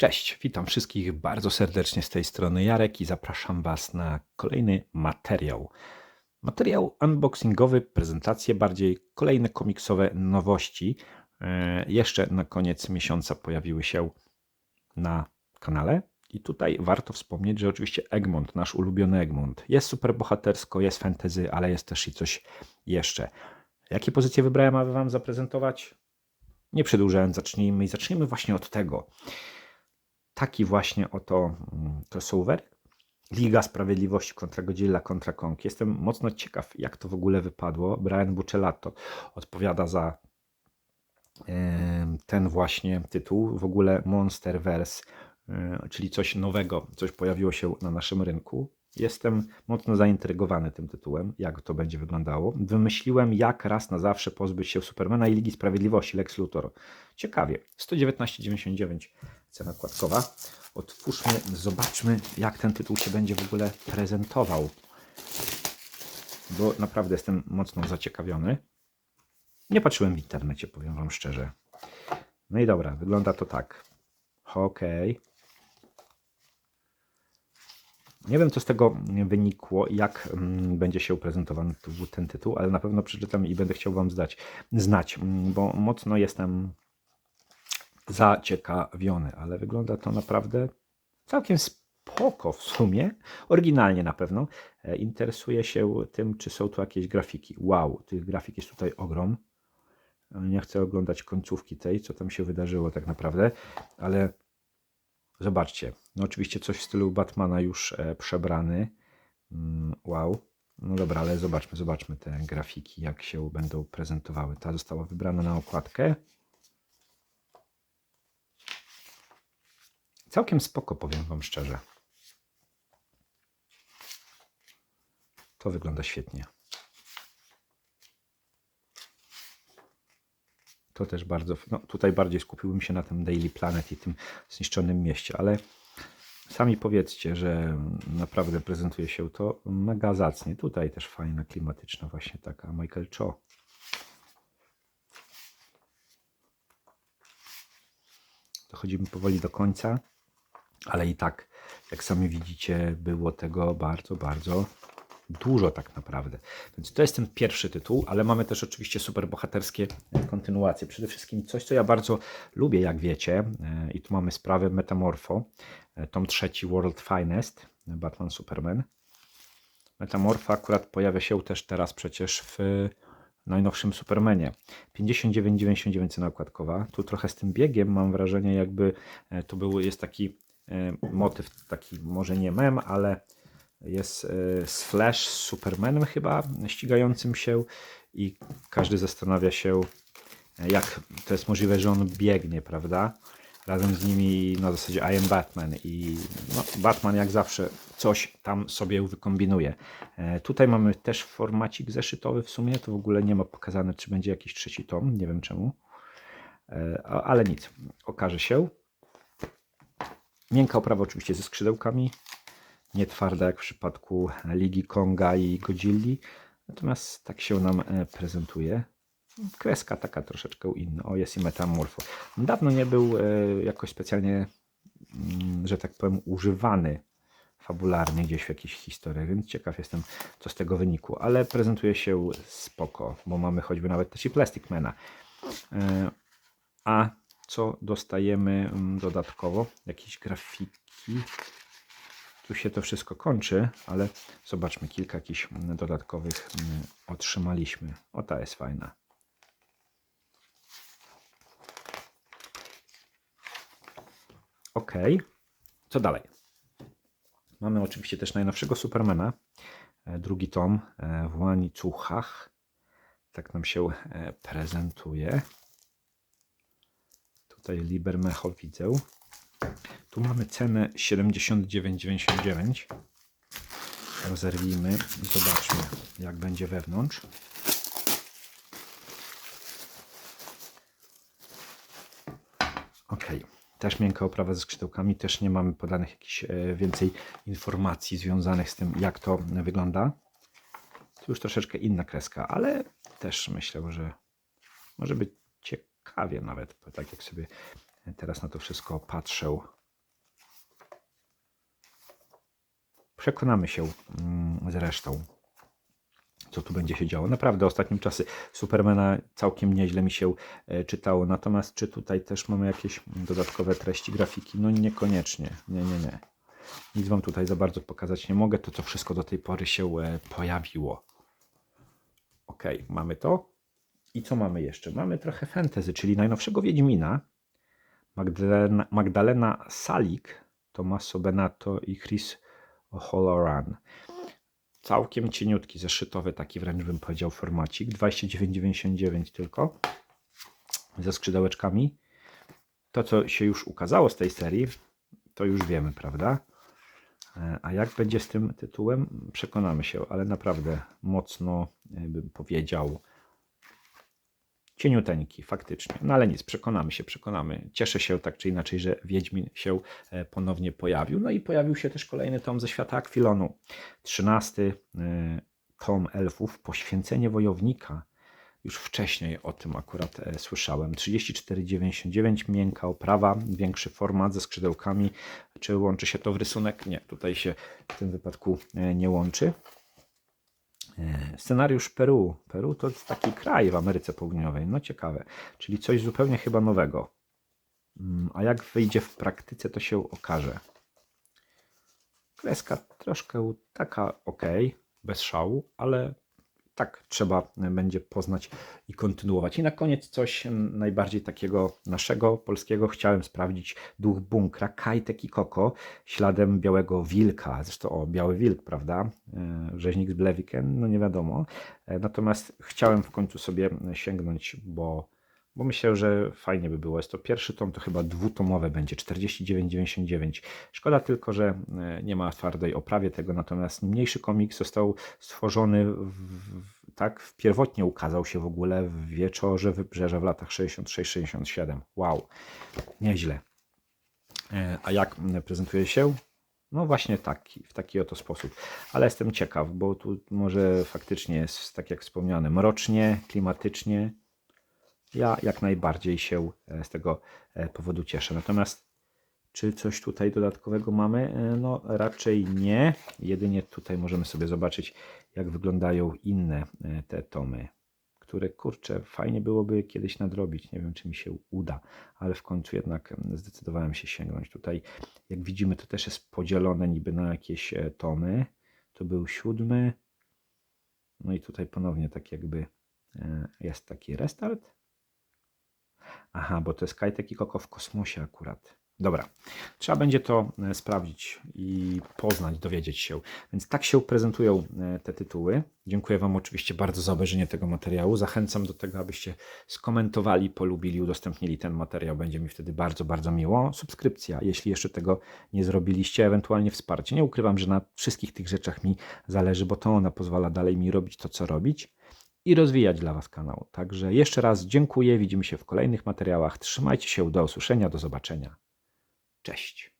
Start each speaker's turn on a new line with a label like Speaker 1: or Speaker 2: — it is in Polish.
Speaker 1: Cześć, witam wszystkich bardzo serdecznie z tej strony Jarek i zapraszam Was na kolejny materiał. Materiał unboxingowy, prezentacje bardziej, kolejne komiksowe nowości. E, Jeszcze na koniec miesiąca pojawiły się na kanale. I tutaj warto wspomnieć, że oczywiście Egmont, nasz ulubiony Egmont, jest super bohatersko, jest fantasy, ale jest też i coś jeszcze. Jakie pozycje wybrałem, aby Wam zaprezentować? Nie przedłużając, zacznijmy i zacznijmy właśnie od tego taki właśnie oto mm, crossover. Liga Sprawiedliwości kontra Godzilla kontra Kong. Jestem mocno ciekaw, jak to w ogóle wypadło. Brian Buccellato odpowiada za ten właśnie tytuł. W ogóle Monsterverse, e, czyli coś nowego, coś pojawiło się na naszym rynku. Jestem mocno zaintrygowany tym tytułem, jak to będzie wyglądało. Wymyśliłem, jak raz na zawsze pozbyć się Supermana i Ligi Sprawiedliwości Lex Luthor. Ciekawie. 119,99 cena kładkowa. Otwórzmy, zobaczmy, jak ten tytuł się będzie w ogóle prezentował. Bo naprawdę jestem mocno zaciekawiony. Nie patrzyłem w internecie, powiem Wam szczerze. No i dobra, wygląda to tak. Okej. Nie wiem, co z tego wynikło, jak mm, będzie się prezentowany ten tytuł, ale na pewno przeczytam i będę chciał Wam zdać, znać, mm, bo mocno jestem zaciekawiony, ale wygląda to naprawdę całkiem spoko w sumie. Oryginalnie na pewno. E, Interesuję się tym, czy są tu jakieś grafiki. Wow, tych grafik jest tutaj ogrom. E, Nie chcę oglądać końcówki tej, co tam się wydarzyło tak naprawdę, ale zobaczcie. No oczywiście coś w stylu Batmana już e, przebrany. Mm, Wow. No dobra, ale zobaczmy, zobaczmy te grafiki, jak się będą prezentowały. Ta została wybrana na okładkę. Całkiem spoko, powiem Wam szczerze. To wygląda świetnie. To też bardzo. No, tutaj bardziej skupiłbym się na tym Daily Planet i tym zniszczonym mieście, ale sami powiedzcie, że naprawdę prezentuje się to mega zacnie. Tutaj też fajna, klimatyczna, właśnie taka Michael Cho. Dochodzimy powoli do końca, ale i tak, jak sami widzicie, było tego bardzo, bardzo dużo tak naprawdę. Więc to jest ten pierwszy tytuł, ale mamy też oczywiście super bohaterskie kontynuacje. Przede wszystkim coś, co ja bardzo lubię, jak wiecie, e, i tu mamy sprawę Metamorfo, e, tom trzeci World Finest, Batman Superman. Metamorfa akurat pojawia się też teraz przecież w najnowszym Supermanie. 59,99 cena okładkowa. Tu trochę z tym biegiem mam wrażenie, jakby e, to był, jest taki e, motyw, taki może nie mem, ale jest e, z Flash z Supermanem chyba ścigającym się i każdy zastanawia się, e, jak to jest możliwe, że on biegnie, prawda? Razem z nimi na zasadzie I am Batman i no, Batman jak zawsze coś tam sobie wykombinuje. E, tutaj mamy też formacik zeszytowy w sumie, to w ogóle nie ma pokazane, czy będzie jakiś trzeci tom, nie wiem czemu. Ale nic, okaże się. Miękka oprawa oczywiście ze skrzydełkami, nie twarda jak w przypadku Ligi Konga i Godzilli, natomiast tak się nam e, prezentuje. Kreska taka troszeczkę inna. O, jest i metamorfo. Dawno nie był e, jakoś specjalnie, mm, że tak powiem, używany fabularnie gdzieś w jakichś historiach, więc ciekaw jestem, co z tego wynikło. Ale prezentuje się spoko, bo mamy choćby nawet też i Plastic Mana. E, A co dostajemy mm, dodatkowo? Jakieś grafiki. Tu się to wszystko kończy, ale zobaczmy, kilka jakichś mm, dodatkowych mm, otrzymaliśmy. O, ta jest fajna. Ok, co dalej? Mamy oczywiście też najnowszego Supermana, e, drugi tom e, w łańcuchach. Tak nam się e, prezentuje. Tutaj Libermecho widzę. Tu mamy cenę 79,99. Rozerwijmy i zobaczmy, jak będzie wewnątrz. Ok, też miękka oprawa ze skrzydełkami, też nie mamy podanych jakichś e, więcej informacji związanych z tym, jak to wygląda. Tu już troszeczkę inna kreska, ale też myślę, że może być ciekawie nawet, tak jak sobie Teraz na to wszystko patrzę. Przekonamy się mm, zresztą, co tu będzie się działo. Naprawdę ostatnim czasy Supermana całkiem nieźle mi się e, czytało. Natomiast czy tutaj też mamy jakieś dodatkowe treści, grafiki? No niekoniecznie. Nie, nie, nie. Nic Wam tutaj za bardzo pokazać nie mogę. To, co wszystko do tej pory się e, pojawiło. Ok, mamy to. I co mamy jeszcze? Mamy trochę fantasy, czyli najnowszego Wiedźmina, Magdalena, Magdalena Salik, Tommaso Benato i Chris O'Halloran. Całkiem cieniutki, zeszytowy, taki wręcz bym powiedział formacik. 29,99 tylko. Ze skrzydełeczkami. To, co się już ukazało z tej serii, to już wiemy, prawda? E, A jak będzie z tym tytułem? Przekonamy się, ale naprawdę mocno e, bym powiedział cieniuteńki, faktycznie. No ale nic, przekonamy się, przekonamy. Cieszę się tak czy inaczej, że Wiedźmin się e, ponownie pojawił. No i pojawił się też kolejny tom ze świata Akwilonu. Trzynasty e, tom elfów, Poświęcenie Wojownika. Już wcześniej o tym akurat e, słyszałem. 34,99 miękka oprawa, większy format ze skrzydełkami. Czy łączy się to w rysunek? Nie, tutaj się w tym wypadku nie łączy. E, Scenariusz Peru. Peru to jest taki kraj w Ameryce Południowej. No ciekawe. Czyli coś zupełnie chyba nowego. Mm, A jak wyjdzie w praktyce, to się okaże. Kreska troszkę taka ok, bez szału, ale tak trzeba będzie poznać i kontynuować. I na koniec coś mm, najbardziej takiego naszego, polskiego. Chciałem sprawdzić duch bunkra, Kajtek i Koko, śladem Białego Wilka. Zresztą o, Biały Wilk, prawda? E, Rzeźnik z Blewiken, no nie wiadomo. E, Natomiast chciałem w końcu sobie sięgnąć, bo, bo myślę, że fajnie by było. Jest to pierwszy tom, to chyba dwutomowe będzie, 49,99. Szkoda tylko, że e, nie ma twardej oprawie tego, natomiast niniejszy komik został stworzony w, tak, w- pierwotnie ukazał się w ogóle w wieczorze Wybrzeża w latach 66-67. Wow, nieźle. E, A jak prezentuje się? No właśnie taki, w taki oto sposób. Ale jestem ciekaw, bo tu może faktycznie jest, tak jak wspomniane, mrocznie, klimatycznie. Ja jak najbardziej się e, z tego e, powodu cieszę. Natomiast czy coś tutaj dodatkowego mamy? E, No raczej nie. Jedynie tutaj możemy sobie zobaczyć, jak wyglądają inne te tomy, które kurczę, fajnie byłoby kiedyś nadrobić. Nie wiem, czy mi się uda, ale w końcu jednak em, zdecydowałem się sięgnąć. Tutaj, jak widzimy, to też jest podzielone niby na jakieś tomy. To był siódmy. No i tutaj ponownie tak jakby jest taki restart. Aha, bo to jest Kajtek i Koko w kosmosie akurat. Dobra, trzeba będzie to e, sprawdzić i poznać, dowiedzieć się. Więc tak się prezentują e, te tytuły. Dziękuję Wam oczywiście bardzo za obejrzenie tego materiału. Zachęcam do tego, abyście skomentowali, polubili, udostępnili ten materiał. Będzie mi wtedy bardzo, bardzo miło. Subskrypcja, jeśli jeszcze tego nie zrobiliście, ewentualnie wsparcie. Nie ukrywam, że na wszystkich tych rzeczach mi zależy, bo to ona pozwala dalej mi robić to, co robić i rozwijać dla Was kanał. Także jeszcze raz dziękuję, widzimy się w kolejnych materiałach. Trzymajcie się, do usłyszenia, do zobaczenia. Cześć.